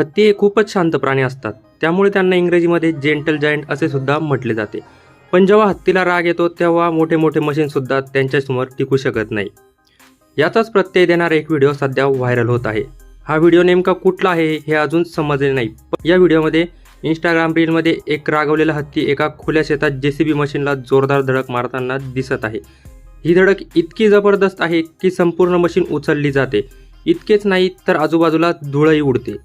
हत्ती हे खूपच शांत प्राणी असतात. त्यामुळे त्यांना इंग्रजीमध्ये जेंटल जायंट असे सुद्धा म्हटले जाते. पण जेव्हा हत्तीला राग येतो तेव्हा मोठे मोठे मशीनसुद्धा त्यांच्यासमोर टिकू शकत नाही. याचाच प्रत्यय देणारा एक व्हिडिओ सध्या व्हायरल होत आहे. हा व्हिडिओ नेमका कुठला आहे हे अजून समजले नाही. या व्हिडिओमध्ये इंस्टाग्राम रीलमध्ये एक रागवलेला हत्ती एका खुल्या शेतात जे सी बी मशीनला जोरदार धडक मारताना दिसत आहे. ही धडक इतकी जबरदस्त आहे की संपूर्ण मशीन उचलली जाते. इतकेच नाही तर आजूबाजूला धुळही उडते.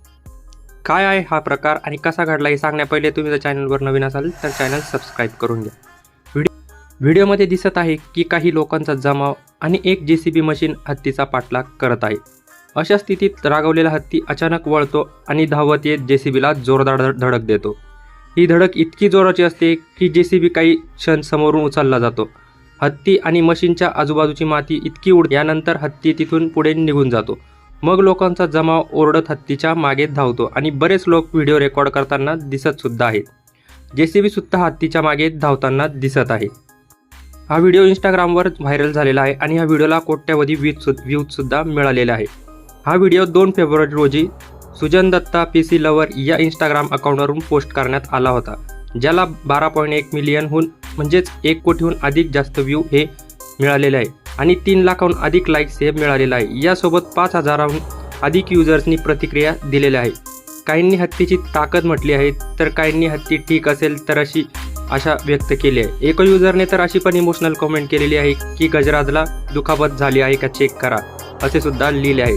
काय आहे हा प्रकार आणि कसा घडला हे सांगण्या पहिले तुम्ही जर चॅनलवर नवीन असाल तर चॅनल सबस्क्राईब करून घ्या. व्हिडिओ व्हिडिओमध्ये दिसत आहे की काही लोकांचा जमाव आणि एक जे सी बी मशीन हत्तीचा पाठलाग करत आहे. अशा स्थितीत रागवलेला हत्ती अचानक वळतो आणि धावत येत जे सी बीला जोरदार धडक देतो. ही धडक इतकी जोराची असते की जे सी बी काही क्षण समोरून उचलला जातो. हत्ती आणि मशीनच्या आजूबाजूची माती इतकी उड यानंतर हत्ती तिथून पुढे निघून जातो. मग लोकांचा जमाव ओरडत हत्तीच्या मागे धावतो आणि बरेच लोक व्हिडिओ रेकॉर्ड करताना दिसत सुद्धा आहेत. जे सी सुद्धा हत्तीच्या मागे धावताना दिसत आहे. हा व्हिडिओ इंस्टाग्रामवर व्हायरल झालेला आहे आणि ह्या व्हिडिओला कोट्यावधी व्ह्यूज व्ह्यूज सुद्धा मिळालेले आहे. हा व्हिडिओ दोन फेब्रुवारी रोजी Sujan Datta P C lover या इंस्टाग्राम अकाउंटवरून पोस्ट करण्यात आला होता. ज्याला बारा पॉईंट एक मिलियनहून म्हणजेच एक कोटीहून अधिक जास्त व्ह्यू हे मिळालेले आहे. आणि तीन लाखाहून अधिक लाईक्स हे मिळालेलं आहे. यासोबत पाच हजाराहून अधिक युजर्सनी प्रतिक्रिया दिलेल्या आहे काहींनी हत्तीची ताकद म्हटली आहे तर काहींनी हत्ती ठीक असेल तर अशी आशा व्यक्त केली आहे. एका युजरने तर अशी पण इमोशनल कमेंट केलेली आहे की गजराजला दुखापत झाली आहे का? चेक करा. असे सुद्धा लिहिले आहे.